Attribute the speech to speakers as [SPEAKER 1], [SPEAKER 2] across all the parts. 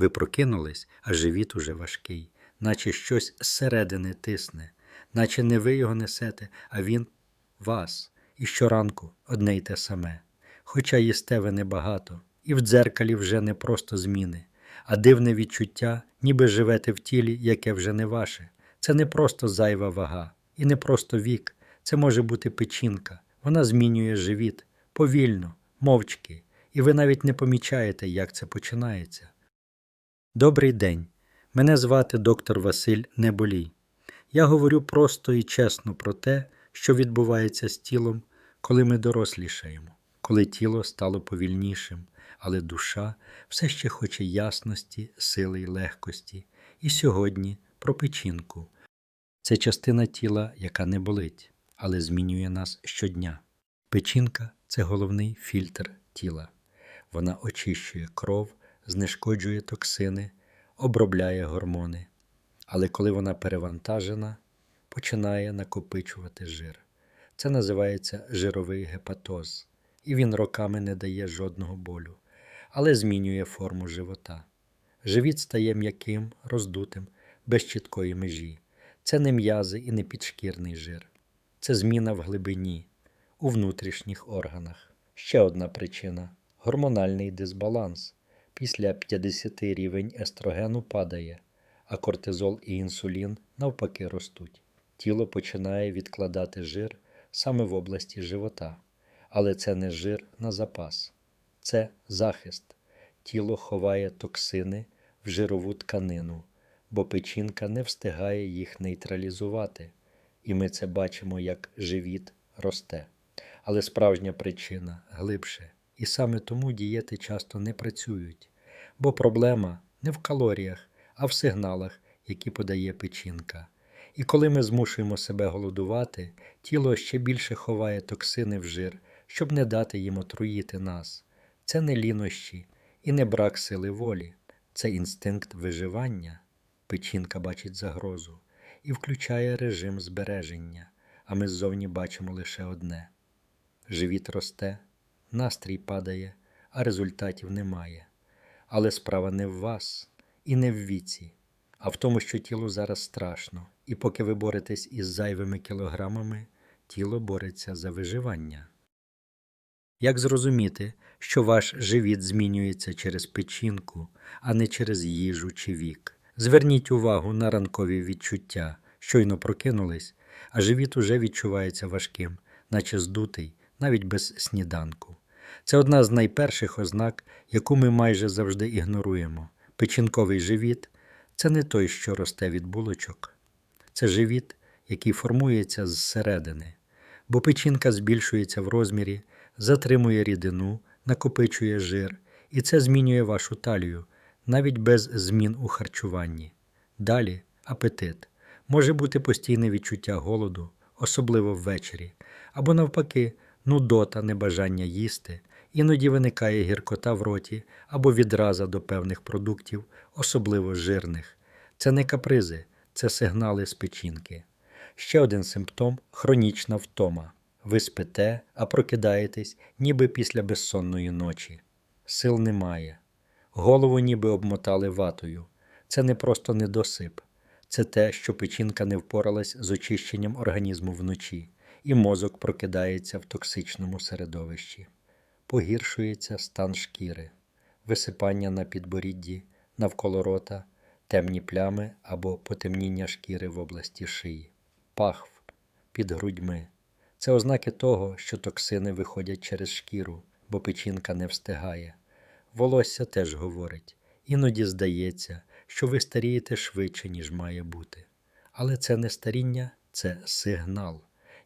[SPEAKER 1] Ви прокинулись, а живіт уже важкий, наче щось зсередини тисне, наче не ви його несете, а він вас. І щоранку одне й те саме. Хоча їсте ви небагато, і в дзеркалі вже не просто зміни, а дивне відчуття, ніби живете в тілі, яке вже не ваше. Це не просто зайва вага, і не просто вік, це може бути печінка. Вона змінює живіт повільно, мовчки, і ви навіть не помічаєте, як це починається. Добрий день. Мене звати доктор Василь Неболій. Я говорю просто і чесно про те, що відбувається з тілом, коли ми дорослішаємо, коли тіло стало повільнішим, але душа все ще хоче ясності, сили й легкості. І сьогодні про печінку. Це частина тіла, яка не болить, але змінює нас щодня. Печінка це головний фільтр тіла. Вона очищує кров, знешкоджує токсини, обробляє гормони. Але коли вона перевантажена, починає накопичувати жир. Це називається жировий гепатоз, і він роками не дає жодного болю, але змінює форму живота. Живіт стає м'яким, роздутим, без чіткої межі. Це не м'язи і не підшкірний жир. Це зміна в глибині, у внутрішніх органах. Ще одна причина гормональний дисбаланс. Після 50 рівень естрогену падає, а кортизол і інсулін навпаки ростуть. Тіло починає відкладати жир саме в області живота. Але це не жир на запас, це захист. Тіло ховає токсини в жирову тканину, бо печінка не встигає їх нейтралізувати, і ми це бачимо, як живіт росте. Але справжня причина глибше, і саме тому дієти часто не працюють, бо проблема не в калоріях, а в сигналах, які подає печінка. І коли ми змушуємо себе голодувати, тіло ще більше ховає токсини в жир, щоб не дати їм отруїти нас. Це не лінощі і не брак сили волі, це інстинкт виживання. Печінка бачить загрозу і включає режим збереження, а ми ззовні бачимо лише одне: живіт росте, настрій падає, а результатів немає. Але справа не в вас і не в віці, а в тому, що тілу зараз страшно, і поки ви боретесь із зайвими кілограмами, тіло бореться за виживання. Як зрозуміти, що ваш живіт змінюється через печінку, а не через їжу чи вік? Зверніть увагу на ранкові відчуття, щойно прокинулись, а живіт уже відчувається важким, наче здутий, навіть без сніданку. Це одна з найперших ознак, яку ми майже завжди ігноруємо. Печінковий живіт це не той, що росте від булочок, це живіт, який формується зсередини, бо печінка збільшується в розмірі, затримує рідину, накопичує жир, і це змінює вашу талію, навіть без змін у харчуванні. Далі апетит. Може бути постійне відчуття голоду, особливо ввечері, або навпаки, нудота, небажання їсти, іноді виникає гіркота в роті або відраза до певних продуктів, особливо жирних. Це не капризи, це сигнали з печінки. Ще один симптом хронічна втома. Ви спите, а прокидаєтесь, ніби після безсонної ночі. Сил немає. Голову ніби обмотали ватою. Це не просто недосип, це те, що печінка не впоралась з очищенням організму вночі, і мозок прокидається в токсичному середовищі. Погіршується стан шкіри, висипання на підборідді, навколо рота, темні плями або потемніння шкіри в області шиї, пахв під грудьми. Це ознаки того, що токсини виходять через шкіру, бо печінка не встигає. Волосся теж говорить, іноді здається, що ви старієте швидше, ніж має бути. Але це не старіння, це сигнал.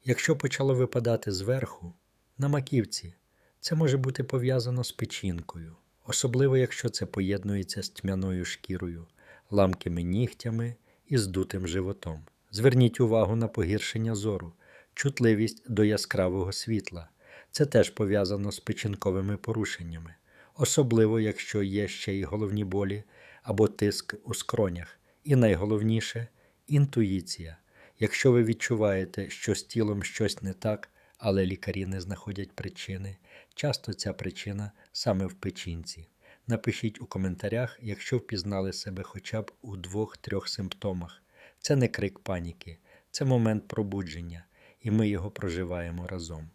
[SPEAKER 1] Якщо почало випадати зверху, на маківці, це може бути пов'язано з печінкою, особливо якщо це поєднується з тьмяною шкірою, ламкими нігтями і здутим животом. Зверніть увагу на погіршення зору, чутливість до яскравого світла. Це теж пов'язано з печінковими порушеннями, особливо якщо є ще й головні болі або тиск у скронях. І найголовніше інтуїція. Якщо ви відчуваєте, що з тілом щось не так, але лікарі не знаходять причини, часто ця причина саме в печінці. Напишіть у коментарях, якщо впізнали себе хоча б у двох-трьох симптомах. Це не крик паніки, це момент пробудження, і ми його проживаємо разом.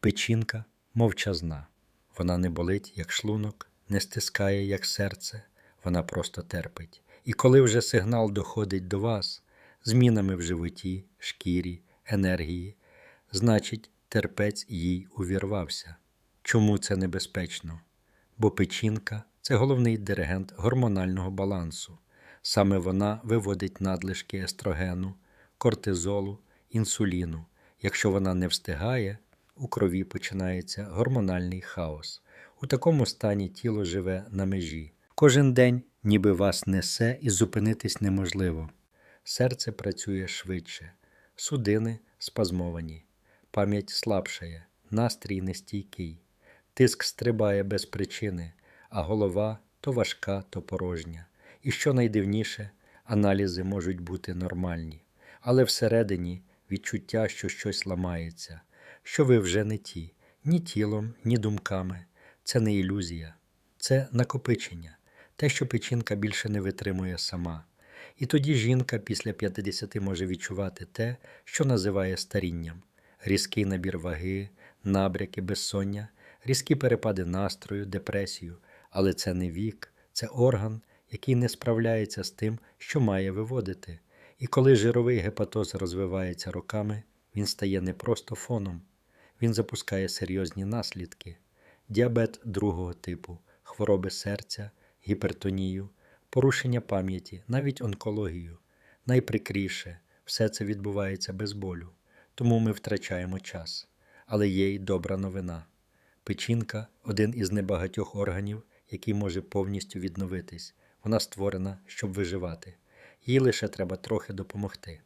[SPEAKER 1] Печінка мовчазна. Вона не болить, як шлунок, не стискає, як серце, вона просто терпить. І коли вже сигнал доходить до вас змінами в животі, шкірі, енергії, значить, терпець їй увірвався. Чому це небезпечно? Бо печінка це головний диригент гормонального балансу. Саме вона виводить надлишки естрогену, кортизолу, інсуліну. Якщо вона не встигає, у крові починається гормональний хаос. У такому стані тіло живе на межі. Кожен день, ніби вас несе, і зупинитись неможливо. Серце працює швидше, судини спазмовані, пам'ять слабшає, настрій нестійкий, тиск стрибає без причини, а голова то важка, то порожня. І що найдивніше, аналізи можуть бути нормальні, але всередині відчуття, що щось ламається, що ви вже не ті, ні тілом, ні думками. Це не ілюзія, це накопичення, те, що печінка більше не витримує сама. І тоді жінка після 50 може відчувати те, що називає старінням: різкий набір ваги, набряки, безсоння, різкі перепади настрою, депресію. Але це не вік, це орган, який не справляється з тим, що має виводити. І коли жировий гепатоз розвивається роками, він стає не просто фоном, він запускає серйозні наслідки: діабет другого типу, хвороби серця, гіпертонію, порушення пам'яті, навіть онкологію. Найприкріше, все це відбувається без болю, тому ми втрачаємо час. Але є й добра новина. Печінка один із небагатьох органів, який може повністю відновитись. Вона створена, щоб виживати. Їй лише треба трохи допомогти.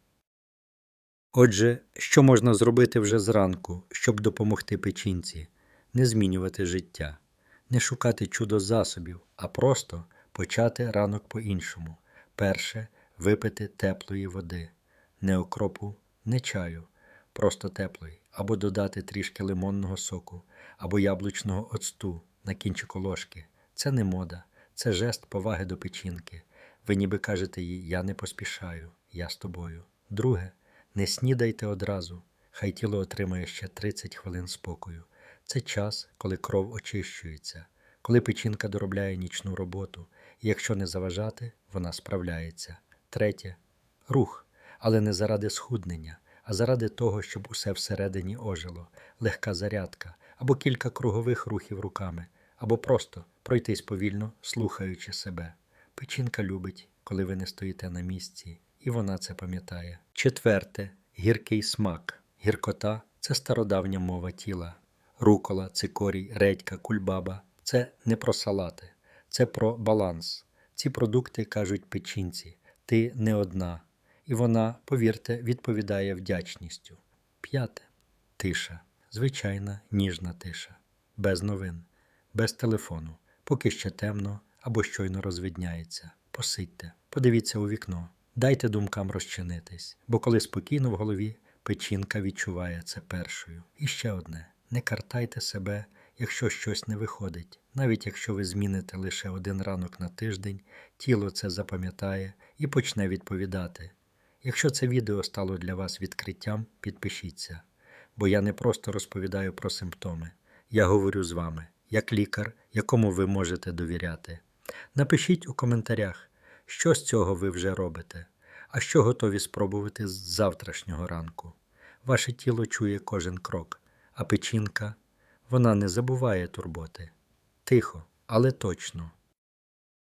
[SPEAKER 1] Отже, що можна зробити вже зранку, щоб допомогти печінці? Не змінювати життя, не шукати чудо засобів, а просто почати ранок по-іншому. Перше випити теплої води, не окропу, не чаю, просто теплої, або додати трішки лимонного соку, або яблучного оцту на кінчику ложки. Це не мода, це жест поваги до печінки. Ви ніби кажете їй, я не поспішаю, я з тобою. Друге, не снідайте одразу, хай тіло отримає ще 30 хвилин спокою. Це час, коли кров очищується, коли печінка доробляє нічну роботу, якщо не заважати, вона справляється. Третє рух, але не заради схуднення, а заради того, щоб усе всередині ожило, легка зарядка або кілька кругових рухів руками, або просто пройтись повільно, слухаючи себе. Печінка любить, коли ви не стоїте на місці, і вона це пам'ятає. Четверте гіркий смак. Гіркота це стародавня мова тіла. Рукола, цикорій, редька, кульбаба це не про салати, це про баланс. Ці продукти кажуть печінці, ти не одна. І вона, повірте, відповідає вдячністю. П'яте тиша. Звичайна ніжна тиша, без новин, без телефону, поки ще темно або щойно розвидняється. Посидьте, подивіться у вікно, дайте думкам розчинитись, бо коли спокійно в голові, печінка відчуває це першою. І ще одне: не картайте себе, якщо щось не виходить, навіть якщо ви зміните лише один ранок на тиждень, тіло це запам'ятає і почне відповідати. Якщо це відео стало для вас відкриттям, підпишіться, бо я не просто розповідаю про симптоми, я говорю з вами, як лікар, якому ви можете довіряти. Напишіть у коментарях, що з цього ви вже робите, а що готові спробувати з завтрашнього ранку. Ваше тіло чує кожен крок, а печінка вона не забуває турботи. Тихо, але точно.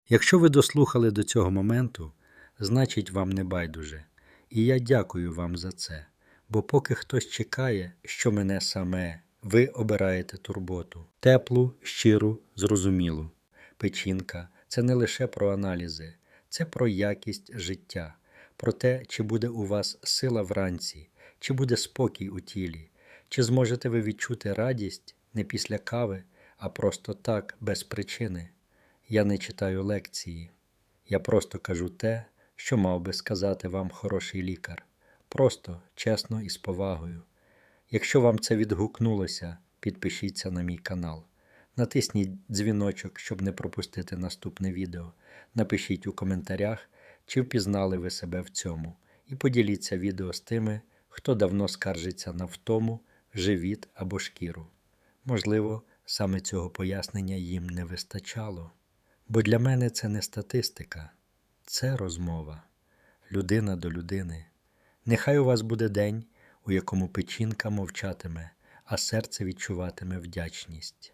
[SPEAKER 1] Якщо ви дослухали до цього моменту, значить вам не байдуже. І я дякую вам за це, бо поки хтось чекає, що мене саме, ви обираєте турботу, теплу, щиру, зрозумілу. Печінка це не лише про аналізи, це про якість життя, про те, чи буде у вас сила вранці, чи буде спокій у тілі, чи зможете ви відчути радість не після кави, а просто так, без причини. Я не читаю лекції, я просто кажу те, що мав би сказати вам хороший лікар, просто, чесно і з повагою. Якщо вам це відгукнулося, підпишіться на мій канал. Натисніть дзвіночок, щоб не пропустити наступне відео. Напишіть у коментарях, чи впізнали ви себе в цьому, і поділіться відео з тими, хто давно скаржиться на втому, живіт або шкіру. Можливо, саме цього пояснення їм не вистачало. Бо для мене це не статистика, це розмова, людина до людини. Нехай у вас буде день, у якому печінка мовчатиме, а серце відчуватиме вдячність.